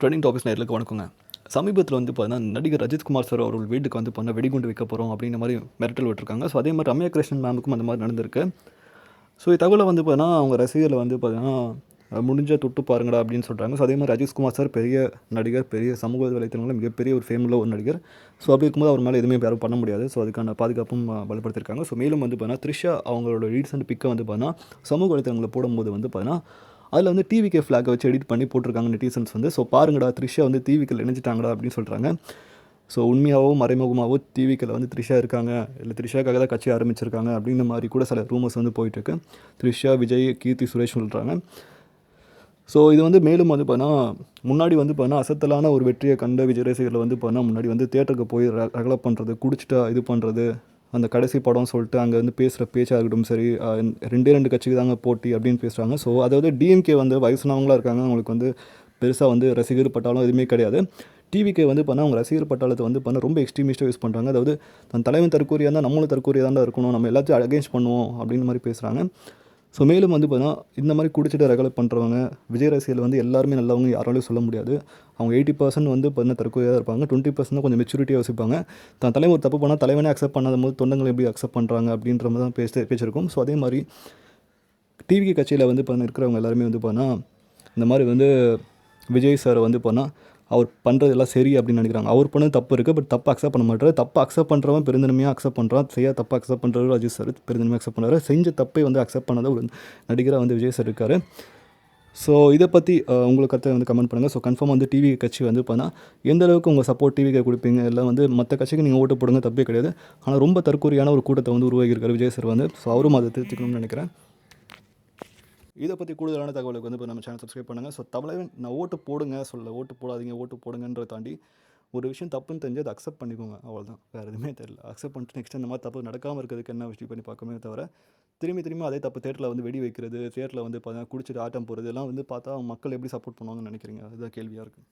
Trending topics நேரில் வணக்கங்க? சமீபத்தில் வந்து பார்த்தீங்கன்னா நடிகர் ரஜித்குமார் சார் அவர்கள் வீட்டுக்கு வந்து பண்ண வெடிகுண்டு வைக்க போகிறோம் அப்படின்ற மாதிரி மிரட்டல் விட்டுருக்காங்க. ஸோ அதே மாதிரி ரம்யா கிருஷ்ணன் மேமுக்கும் அந்த மாதிரி நடந்திருக்கு. ஸோ இது தகவலை வந்து பார்த்தீங்கன்னா அவங்க ரசிகர்களை வந்து பார்த்தீங்கன்னா முடிஞ்ச தொட்டு பாருங்கடா அப்படின்னு சொல்கிறாங்க ஸோ அதே மாதிரி ரஜித்குமார் சார் பெரிய நடிகர் பெரிய சமூக வலைத்தளங்களில் மிகப்பெரிய ஒரு ஃபேமில் ஒரு நடிகர். ஸோ அப்படி இருக்கும்போது அவர் மேலே எதுவுமே யாரும் பண்ண முடியாது. ஸோ அதுக்கான பாதுகாப்பும் பலப்படுத்திருக்காங்க ஸோ மேலும் வந்து பார்த்தீங்கன்னா த்ரிஷா அவங்களோட ரீசன்ட் பிக்கை வந்து பார்த்தீங்கன்னா சமூக வலைத்தளங்களில் போடும்போது வந்து பார்த்தீங்கன்னா அதில் வந்து டிவிகே ஃப்ளாகை வச்சு எடிட் பண்ணி போட்டிருக்காங்க நெட்டிசன்ஸ் வந்து. ஸோ பாருங்கடா த்ரிஷா வந்து டிவிக்கில் இணைஞ்சிட்டாங்கடா அப்படின்னு சொல்கிறாங்க ஸோ உண்மையாகவோ மறைமுகமாகவோ டிவிக்கில் வந்து த்ரிஷா இருக்காங்க. இல்லை த்ரிஷாக்காக தான் கட்சி ஆரம்பிச்சிருக்காங்க அப்படின்ற மாதிரி கூட சில ரூமர்ஸ் வந்து போயிட்டுருக்கு. த்ரிஷா விஜய் கீர்த்தி சுரேஷ் சொல்கிறாங்க ஸோ இது வந்து மேலும் வந்து பார்த்தீங்கன்னா முன்னாடி வந்து பார்த்தீங்கன்னா அசத்தலான ஒரு வெற்றியை கண்ட விஜய் ரசிகர்கள் வந்து பார்த்தீங்கன்னா முன்னாடி வந்து தேட்டருக்கு போய் ர- ரகலை பண்ணுறது குடிச்சிட்டா இது பண்ணுறது அந்த கடைசி படம் சொல்லிட்டு அங்கே வந்து பேசுகிற பேச்சாக இருக்கட்டும் சரி ரெண்டே ரெண்டு கட்சிக்கு தாங்க போட்டி அப்படின்னு பேசுகிறாங்க ஸோ அதாவது டிஎம்கே வந்து வயசானவங்களா இருக்காங்க. அவங்களுக்கு வந்து பெருசாக வந்து ரசிகர் பட்டாலும் எதுவுமே கிடையாது. டிவிக்கு வந்து பண்ணால் அவங்க ரசிகர் பட்டாளத்தை வந்து பண்ண ரொம்ப எக்ஸ்ட்ரீமிஸ்ட்டாக யூஸ் பண்ணுறாங்க அதாவது தன் தலைவன் தற்கூரியாக இருந்தால் நம்மளும் தற்கூரியாக தான் இருக்கணும். நம்ம எல்லாத்தையும் அகேன்ஸ்ட் பண்ணுவோம் அப்படின்னு மாதிரி பேசுகிறாங்க ஸோ மேலும் வந்து பார்த்தீங்கன்னா இந்த மாதிரி குடிச்சிட்டு ரகலை பண்ணுறவங்க விஜய் ரசிகர்கள் வந்து எல்லாருமே நல்லவங்க யாராலையும் சொல்ல முடியாது. அவங்க எயிட்டி பர்சன்ட் வந்து பார்த்தீங்கன்னா தற்கொலையாக இருப்பாங்க. டுவெண்ட்டி பர்சன்ட் கொஞ்சம் மெச்சூரிட்டியாக யோசிப்பாங்க. தான் தலைவர் ஒரு தப்பு பண்ணால் தலைவனே அக்செப்ட் பண்ணாத போது தொண்டங்களை எப்படி அக்செப்ட் பண்ணுறாங்க அப்படின்ற மாதிரி தான் பேச பேச்சிருக்கோம் ஸோ அதே மாதிரி டிவி கட்சியில் வந்து பண்ண இருக்கிறவங்க எல்லாருமே வந்து பார்த்தீங்கன்னா இந்த மாதிரி வந்து விஜய் சார் வந்து பண்ணால் அவர் பண்ணுறது எல்லாம் சரி அப்படின்னு நினைக்கிறாங்க. அவர் பண்ணது தப்பு இருக்குது பட் தப்பு அக்செப்ட் பண்ண மாட்டார். தப்பு அக்செப்ட் பண்ணுறவன் பெருந்தன்மையாக அக்செப்ட் பண்ணுறான் செய்ய தப்பு அக்செப்ட் பண்ணுறவர் அஜித் சார் பெருந்தன்மையாக அக்செப்ட் பண்ணுறாரு செஞ்ச தப்பை வந்து அக்செப்ட் பண்ணாத ஒரு நடிகராக வந்து விஜய் சார் இருக்கார். ஸோ இதை பற்றி உங்களுக்கு கருத்தை வந்து கமெண்ட் பண்ணுங்கள் ஸோ கன்ஃபார்ம் வந்து டிவி கட்சி வந்து பண்ணால் எந்த அளவுக்கு உங்கள் சப்போர்ட் டிவிக்கு கொடுப்பீங்க? இல்லை வந்து மற்ற கட்சிக்கு நீங்கள் ஓட்டு போடுங்க தப்பே கிடையாது. ஆனால் ரொம்ப தற்கொலையான ஒரு கூட்டத்தை வந்து உருவாகியிருக்காரு விஜய் சார் வந்து. ஸோ அவரும் அதை திருத்திக்கணும்னு நினைக்கிறேன். இதை பற்றி கூடுதலான தகவலுக்கு வந்து இப்போ நம்ம சேனல் சப்ஸ்கிரைப் பண்ணுங்கள் ஸோ தமிழன் நான் ஓட்டு போடுங்க சொல்ல ஓட்டு போடாதீங்க ஓட்டு போடுங்கன்ற தாண்டி ஒரு விஷயம் தப்புன்னு தெரிஞ்சு அதை அக்செப்ட் பண்ணிக்கோங்க. அவ்வளோதான் வேறு எதுவுமே தெரியல. அக்செப்ட் பண்ணிட்டு நெக்ஸ்ட் இந்த மாதிரி தப்பு நடக்காமல் இருக்கிறதுக்கு என்ன விஷயம் பண்ணி பார்க்கவே தவிர திரும்பி திரும்பி அதே தப்பு தேட்டரில் வந்து வெடி வைக்கிறது தேட்டரில் வந்து பார்த்தா குடிச்சிட்டு ஆட்டம் போகிறது எல்லாம் வந்து பார்த்தா மக்கள் எப்படி சப்போர்ட் பண்ணுவாங்கன்னு நினைக்கிறீங்க? அதுதான் கேள்வியாக இருக்குது